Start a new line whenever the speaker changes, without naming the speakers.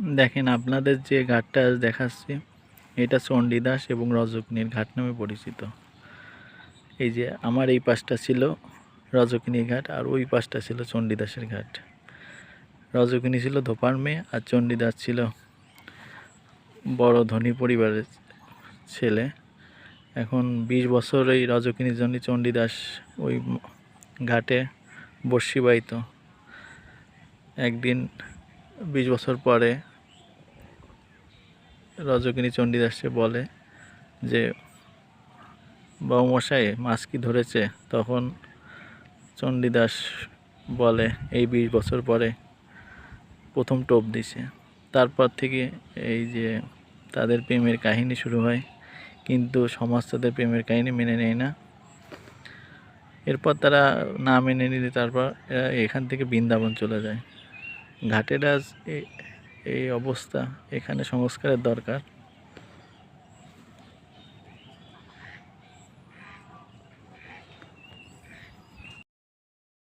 দেখেন, আপনাদের যে ঘাটটা দেখাচ্ছি, এটা চণ্ডীদাস এবং রজকিনীর ঘাট নামে পরিচিত। এই যে আমার এই পাশটা ছিল রজকিনীর ঘাট আর ওই পাশটা ছিল চণ্ডীদাসের ঘাট। রজকিনী ছিল ধোপার মেয়ে আর চণ্ডীদাস ছিল বড় ধনী পরিবারের ছেলে। এখন বিশ বছর এই রজকিনীর জন্য চণ্ডীদাস ওই ঘাটে বর্ষি বাইত একদিন বিশ বছর পরে রজকিনী চণ্ডীদাসকে বলে যে বাবুমশাই মাছ কি ধরেছে? তখন চণ্ডীদাস বলে, এই বিশ বছর পরে প্রথম টোপ দিছে। তারপর থেকে এই যে তাদের প্রেমের কাহিনী শুরু হয়, কিন্তু সমাজ তাদের প্রেমের কাহিনী মেনে নেয় না। এরপর তারা না মেনে নিলে তারপর এখান থেকে বৃন্দাবন চলে যায়। ঘাটের আজ এই- এই অবস্থা এখানে সংস্কারের দরকার।